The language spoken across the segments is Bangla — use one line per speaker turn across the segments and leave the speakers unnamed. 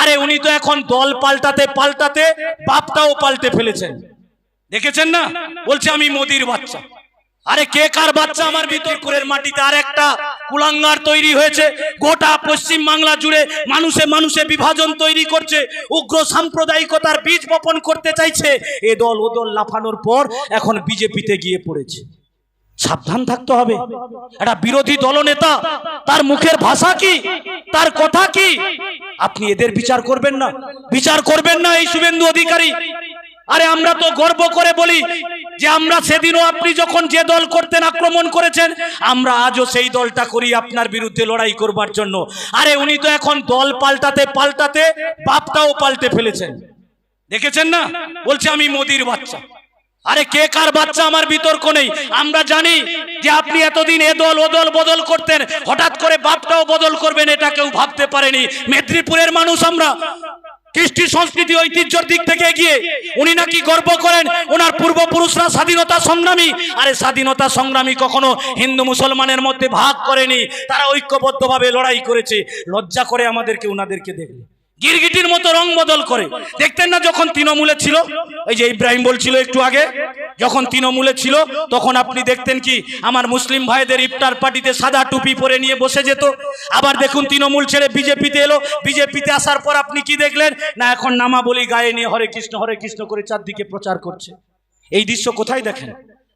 আরে উনি তো এখন দল পাল্টাতে পাল্টাতে বাপটাও পাল্টে ফেলেছেন। দেখেছেন না? বলছে আমি মোদির বাচ্চা। আরে কে কার বাচ্চা আমার বিতর্কুরের মাটিতে? আর একটা কুলাঙ্গার তৈরি হয়েছে। গোটা পশ্চিম বাংলা জুড়ে মানুষে মানুষে বিভাজন তৈরি করছে। উগ্র সাম্প্রদায়িকতার বীজ বপন করতে চাইছে। এ দল ও দল লাফানোর পর এখন বিজেপিতে গিয়ে পড়েছে। সাবধান থাকতে হবে। একটা বিরোধী দলনেতা, তার মুখের ভাষা কি? তার কথা কি? আপনি এদের বিচার করবেন না। বিচার করবেন না এই শুভেন্দু অধিকারী। আরে আমরা তো গর্ব করে বলি যে আমরা সেদিনও আপনি যখন যে দল করতেন আক্রমণ করেছেন, আমরা আজও সেই দলটা করি আপনার বিরুদ্ধে লড়াই করবার জন্য। আরে উনি তো এখন দল পাল্টাতে পাল্টাতে বাপটাও পাল্টে ফেলেছেন। দেখেছেন না? বলছে আমি মোদির বাচ্চা। আরে কে কার বাচ্চা আমার বিতর্ক নেই? আমরা জানি যে আপনি এতদিন এ দল, ও দল বদল করতেন। হঠাৎ করে বাপটাও বদল করবেন এটা কেউ ভাবতে পারেনি। মেদিনীপুরের মানুষ আমরা। কৃষ্টি সংস্কৃতি, ঐতিহ্যর দিক থেকে এগিয়ে উনি নাকি গর্ব করেন ওনার পূর্বপুরুষরা স্বাধীনতা সংগ্রামী। আরে স্বাধীনতা সংগ্রামী কখনো হিন্দু মুসলমানের মধ্যে ভাগ করেনি। তারা ঐক্যবদ্ধভাবে লড়াই করেছে। লজ্জা করে আমাদেরকে ওনাদেরকে দেখলে। গিরগিটির মতো রং বদল করে। দেখতেন না যখন তৃণমূলে ছিল? এই যে ইব্রাহিম বলছিল একটু আগে, যখন তৃণমূলে ছিল, তখন আপনি দেখতেন কি, আমার মুসলিম ভাইদের ইফতার পার্টিতে সাদা টুপি পরে নিয়ে বসে যেত। আবার দেখুন তৃণমূল ছেড়ে বিজেপিতে এলো। বিজেপিতে আসার পর আপনি কি দেখলেন? না, এখন নামা বলি গায়ে নিয়ে হরে কৃষ্ণ হরে কৃষ্ণ করে চারদিকে প্রচার করছে। এই দৃশ্য কোথায় দেখেন?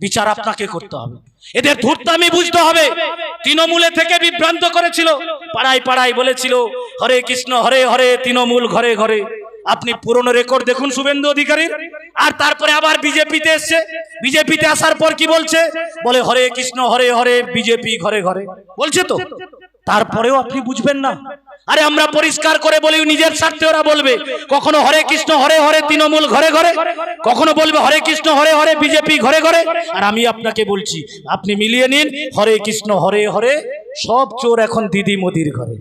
বিচার আপনাকে করতে হবে। এদের ধূর্তামি বুঝতে হবে। তৃণমূলে থেকে বিভ্রান্ত করেছিল। পাড়ায় পাড়ায় বলেছিল হরে কৃষ্ণ হরে হরে তৃণমূল ঘরে ঘরে। আপনি পুরনো রেকর্ড দেখুন শুভেন্দু অধিকারীর। আর তারপরে আবার বিজেপিতে এসছে। বিজেপিতে আসার পর কি বলছে? বলে হরে কৃষ্ণ হরে হরে বিজেপি ঘরে ঘরে। বলছে তো। তারপরেও আপনি বুঝবেন না। আরে আমরা পরিষ্কার করে বলি নিজের স্বার্থে ওরা বলবে। কখনো হরে কৃষ্ণ, হরে হরে, তৃণমূল ঘরে ঘরে। কখনো বলবে, হরে কৃষ্ণ, হরে হরে, বিজেপি ঘরে ঘরে। আর আমি আপনাকে বলছি, আপনি মিলিয়ে নিন, হরে কৃষ্ণ, হরে হরে, সব চোর এখন দিদি মোদির ঘরে।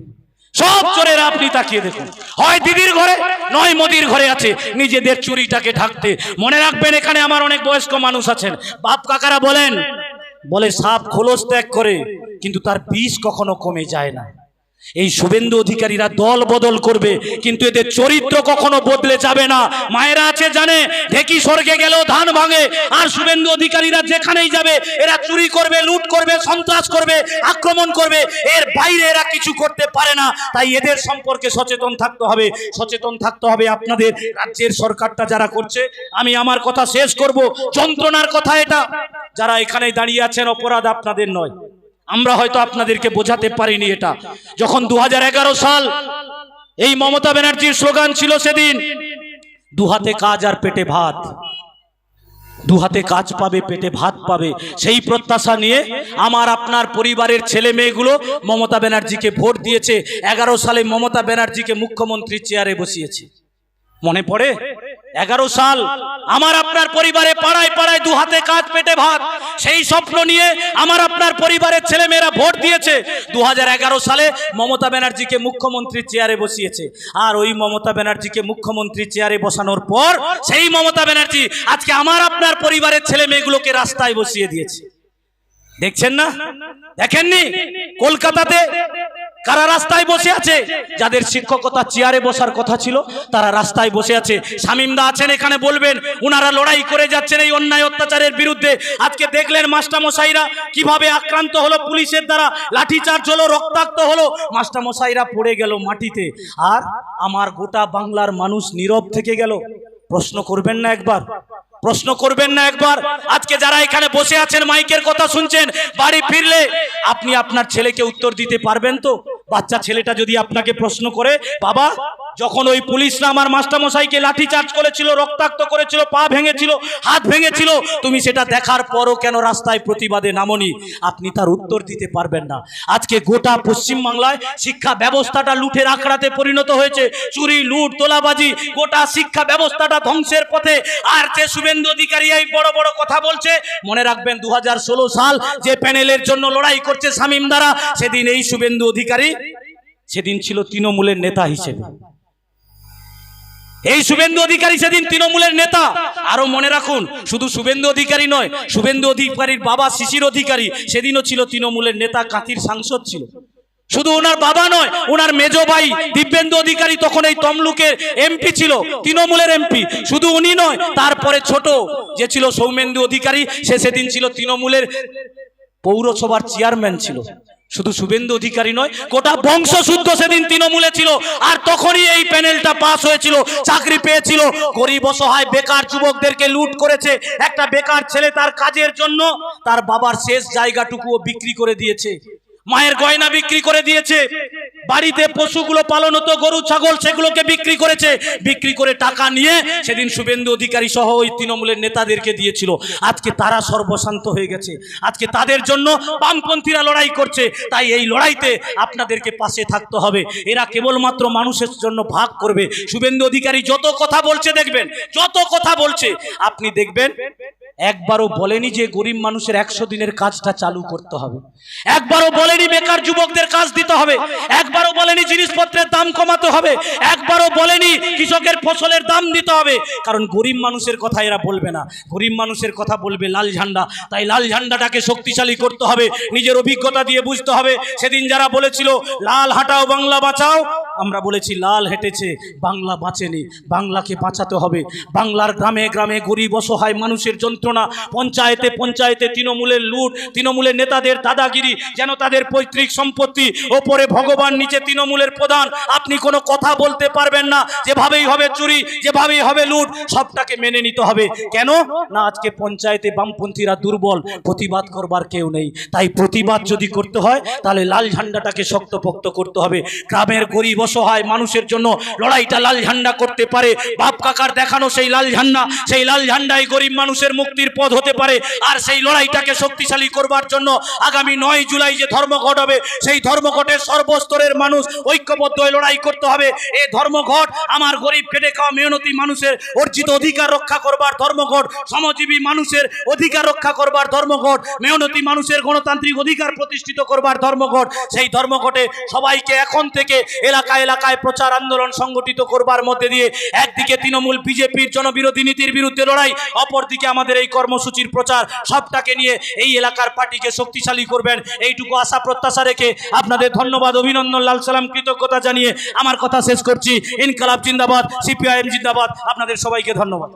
সব চোরের আপনি তাকিয়ে দেখুন। হয় দিদির ঘরে, নয় মোদির ঘরে আছে। নিজেদের চুরিটাকে ঢাকতে। মনে রাখবেন, এখানে আমার অনেক বয়স্ক মানুষ আছেন। বাপ কাকারা বলেন, বলে সাপ খোলস ত্যাগ করে, কিন্তু তার বিষ কখনো কমে যায় না। এই শুভেন্দু অধিকারীরা দল বদল করবে, কিন্তু এদের চরিত্র কখনো বদলে যাবে না। মায়েরা আছে, জানে? ঢেকি স্বর্গে গেলেও ধান ভাঙে। আর শুভেন্দু অধিকারীরা যেখানেই যাবে, এরা চুরি করবে, লুট করবে, সন্ত্রাস করবে, আক্রমণ করবে। এর বাইরে এরা কিছু করতে পারে না। তাই এদের সম্পর্কে সচেতন থাকতে হবে। সচেতন থাকতে হবে আপনাদের রাজ্যের সরকারটা যারা করছে। আমি আমার কথা শেষ করব। যন্ত্রণার কথা এটা। যারা এখানে দাঁড়িয়ে আছেন, অপরাধ আপনাদের নয়। আমরা হয়তো আপনাদেরকে বোঝাতে পারিনি এটা। যখন দু হাজার এগারো সাল এই মমতা ব্যানার্জির স্লোগান ছিল সেদিন দু হাতে কাজ আর পেটে ভাত। দু হাতে কাজ পাবে, পেটে ভাত পাবে। সেই প্রত্যাশা নিয়ে আমার আপনার পরিবারের ছেলে মেয়েগুলো মমতা ব্যানার্জিকে ভোট দিয়েছে। এগারো সালে মমতা ব্যানার্জিকে মুখ্যমন্ত্রী চেয়ারে বসিয়েছে। মনে পড়ে? এগারো সাল আমার আপনার পরিবারে পাড়ায় পাড়ায় দু হাতে কাজ পেটে ভাত। সেই স্বপ্ন নিয়ে আমার আপনার পরিবারের ছেলেমেয়েরা ভোট দিয়েছে। দু হাজার এগারো সালে মমতা ব্যানার্জিকে মুখ্যমন্ত্রী চেয়ারে বসিয়েছে। আর ওই মমতা ব্যানার্জিকে মুখ্যমন্ত্রী চেয়ারে বসানোর পর সেই মমতা ব্যানার্জি আজকে আমার আপনার পরিবারের ছেলে মেয়েগুলোকে রাস্তায় বসিয়ে দিয়েছে। দেখছেন না? দেখেননি? কলকাতাতে কারা রাস্তায় বসে আছে? যাদের শিক্ষকতা চেয়ারে বসার কথা ছিল, তারা রাস্তায় বসে আছে। শামিমদা আছেন এখানে, বলবেন ওনারা লড়াই করে যাচ্ছেন এই অন্যায় অত্যাচারের বিরুদ্ধে। আজকে দেখলেন মাস্টারমশাইরা কীভাবে আক্রান্ত হলো পুলিশের দ্বারা, লাঠিচার্জ হলো, রক্তাক্ত হলো। মাস্টারমশাইরা পড়ে গেল মাটিতে। আর আমার গোটা বাংলার মানুষ নীরব থেকে গেল। প্রশ্ন করবেন না একবার। প্রশ্ন করবেন না একবার। আজকে যারা এখানে বসে আছেন, মাইকের কথা শুনছেন, বাড়ি ফিরলে আপনি আপনার ছেলেকে উত্তর দিতে পারবেন তো? বাচ্চা ছেলেটা যদি আপনাকে প্রশ্ন করে, বাবা যখন ওই পুলিশরা আমার মাস্টারমশাইকে লাঠি চার্জ করেছিল, রক্তাক্ত করেছিল, পা ভেঙেছিল, হাত ভেঙেছিল, তুমি সেটা দেখার পরও কেন রাস্তায় প্রতিবাদে নামনি? আপনি তার উত্তর দিতে পারবেন না। আজকে গোটা পশ্চিমবাংলায় শিক্ষা ব্যবস্থাটা লুঠের আখড়াতে পরিণত হয়েছে। চুরি, লুট, তোলাবাজি, গোটা শিক্ষা ব্যবস্থাটা ধ্বংসের পথে। আর যে শুভেন্দু অধিকারী এই বড় বড় কথা বলছে, মনে রাখবেন দু হাজার ষোলো সাল যে প্যানেলের জন্য লড়াই করছে শামীম দ্বারা সেদিন এই শুভেন্দু অধিকারী, সেদিন ছিল তৃণমূলের নেতা হিসেবে। এই শুভেন্দু অধিকারী সেদিন তৃণমূলের নেতা। আরও মনে রাখুন, শুধু শুভেন্দু অধিকারী নয়, শুভেন্দু অধিকারীর বাবা শিশির অধিকারী সেদিনও ছিল তৃণমূলের নেতা, কাঁথির সাংসদ ছিল। শুধু ওনার বাবা নয়, ওনার মেজ ভাই দিব্যেন্দু অধিকারী তখন এই তমলুকের এমপি ছিল, তৃণমূলের এমপি। শুধু উনি নয়, তারপরে ছোট যে ছিল সৌমেন্দু অধিকারী, সে সেদিন ছিল তৃণমূলের পৌরসভার চেয়ারম্যান ছিল। শুধু শুভেন্দু অধিকারী নয়, গোটা বংশ শুদ্ধ সেদিন তৃণমূলে ছিল। আর তখনই এই প্যানেলটা পাশ হয়েছিল, চাকরি পেয়েছিল। গরিব, অসহায়, বেকার যুবকদেরকে লুট করেছে। একটা বেকার ছেলে তার কাজের জন্য তার বাবার শেষ জায়গাটুকুও বিক্রি করে দিয়েছে। মায়ের গয়না বিক্রি করে দিয়েছে। বাড়িতে পশুগুলো পালন হতো, গরু, ছাগল, সেগুলোকে বিক্রি করেছে। বিক্রি করে টাকা নিয়ে সেদিন শুভেন্দু অধিকারী সহ ওই তৃণমূলের নেতাদেরকে দিয়েছিল। আজকে তারা সর্বশান্ত হয়ে গেছে। আজকে তাদের জন্য বামপন্থীরা লড়াই করছে। তাই এই লড়াইতে আপনাদেরকে পাশে থাকতে হবে। এরা কেবলমাত্র মানুষের জন্য ভাগ করবে। শুভেন্দু অধিকারী যত কথা বলছে দেখবেন, যত কথা বলছে, আপনি দেখবেন একবারও বলেনি যে গরিব মানুষের একশো দিনের কাজটা চালু করতে হবে। একবারও বলেনি বেকার যুবকদের কাজ দিতে হবে। একবারও বলেনি জিনিসপত্রের দাম কমাতে হবে। একবারও বলেনি কৃষকের ফসলের দাম দিতে হবে। কারণ গরিব মানুষের কথা এরা বলবে না। গরিব মানুষের কথা বলবে লাল ঝান্ডা। তাই লাল ঝান্ডাটাকে শক্তিশালী করতে হবে। নিজের অভিজ্ঞতা দিয়ে বুঝতে হবে। সেদিন যারা বলেছিল, লাল হাঁটাও, বাংলা বাঁচাও, আমরা বলেছি, লাল হেঁটেছে, বাংলা বাঁচেনি। বাংলাকে বাঁচাতে হবে। বাংলার গ্রামে গ্রামে গরিব অসহায় মানুষের যন্ত্রণা পঞ্চায়েতে পঞ্চায়েতে তৃণমূলের লুট, তৃণমূলের নেতাদের দাদাগিরি, যেন তাদের পৈতৃক সম্পত্তি, ওপরে ভগবান, নিচে তৃণমূলের প্রধান। আপনি কোনো কথা বলতে পারবেন না। যেভাবেই হবে চুরি, যেভাবেই হবে লুট, সবটাকে মেনে নিতে হবে। কেন? না, আজকে পঞ্চায়েতে বামপন্থীরা দুর্বল, প্রতিবাদ করবার কেউ নেই। তাই প্রতিবাদ যদি করতে হয়, তাহলে লাল ঝান্ডাটাকে শক্তপোক্ত করতে হবে। গ্রামের গরিব, অসহায় মানুষের জন্য লড়াইটা লাল ঝান্ডা করতে পারে। বাপ কাকার দেখানো সেই লাল ঝান্ডা, সেই লাল ঝান্ডাই গরিব মানুষের মুক্তির পথ হতে পারে, আর সেই লড়াইটাকে শক্তিশালী করবার জন্য আগামী নয় জুলাই যে ধর্মঘট হবে, সেই ধর্মঘটের সর্বস্তরের মানুষ ঐক্যবদ্ধ হয়ে লড়াই করতে হবে। এই ধর্মঘট আমার গরিব খেটে খাওয়া মেহনতি মানুষের অর্জিত অধিকার রক্ষা করবার ধর্মঘট, শ্রমজীবী মানুষের অধিকার রক্ষা করবার ধর্মঘট, মেহনতি মানুষের গণতান্ত্রিক অধিকার প্রতিষ্ঠিত করবার ধর্মঘট, সেই ধর্মঘটে সবাইকে এখন থেকে এলাকা এলাকায় প্রচার আন্দোলন সংগঠিত করবার মধ্যে দিয়ে একদিকে তৃণমূল, বিজেপির জনবিরোধী নীতির বিরুদ্ধে লড়াই, অপরদিকে আমাদের এই কর্মসূচির প্রচার সবটাকে নিয়ে এই এলাকার পার্টিকে শক্তিশালী করবেন। এইটুকু আশা, প্রত্যাশা রেখে আপনাদের ধন্যবাদ, অভিনন্দন, লাল সালাম, কৃতজ্ঞতা জানিয়ে আমার কথা শেষ করছি। ইনকালাব জিন্দাবাদ, সিপিআইএম জিন্দাবাদ। আপনাদের সবাইকে ধন্যবাদ।